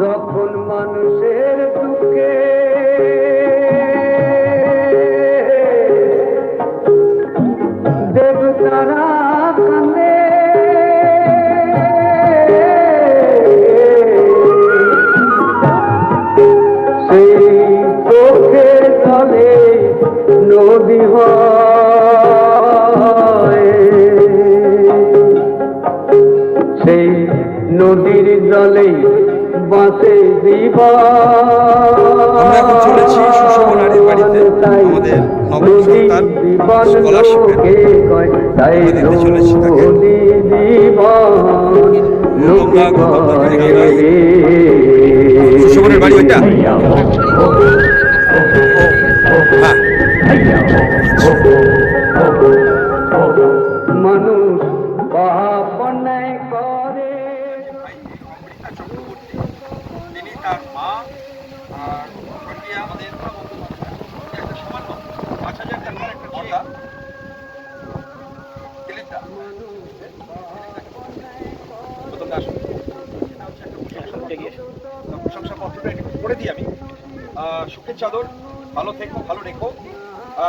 যখন মানুষের দুঃখে দেবতারা কান্দে নদীর জলে বাঁচে আমরা এখন চলেছি সুষমনারীর বাড়িতে। আমাদের নবম সন্তান এর। দিতে চলেছি তাকে। সুষমনের বাড়ি ওইটা? হ্যাঁ মানুষ পাপ অন্যায় করে তিনি তার মা আর স্বর্গীয় আমাদের একটা একটা একটু দিই আমি। সুখের চাদর। ভালো থেকো, ভালো রেখো।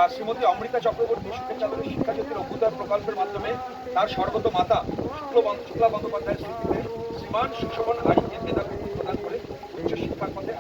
শ্রীমতী অমৃতা চক্রবর্তী সুখের চাদরের শিক্ষাজ্যোতির অভ্যুদয় প্রকল্পের মাধ্যমে তার স্বর্গত মাতা শুক্ল বন্দ- শুক্লা বন্দ্যোপাধ্যায়ের স্মৃতিতে শ্রীমান সুশোভন আইনকে মেধাবী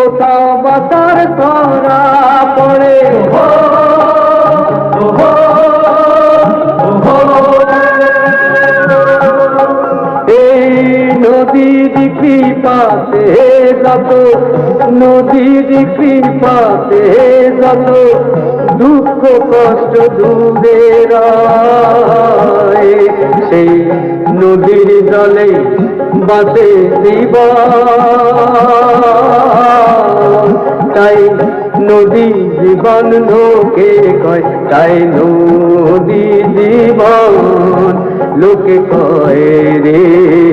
কোথাও বাতার করা পড়ে। এই নদীর কৃপাতে যত নদীর যত, দুঃখ কষ্ট দূরে সেই নদীর জলে বাসে জীবন। তাই নদী জীবন লোকে কয় তাই নদী জীবন লোকে কয় রে।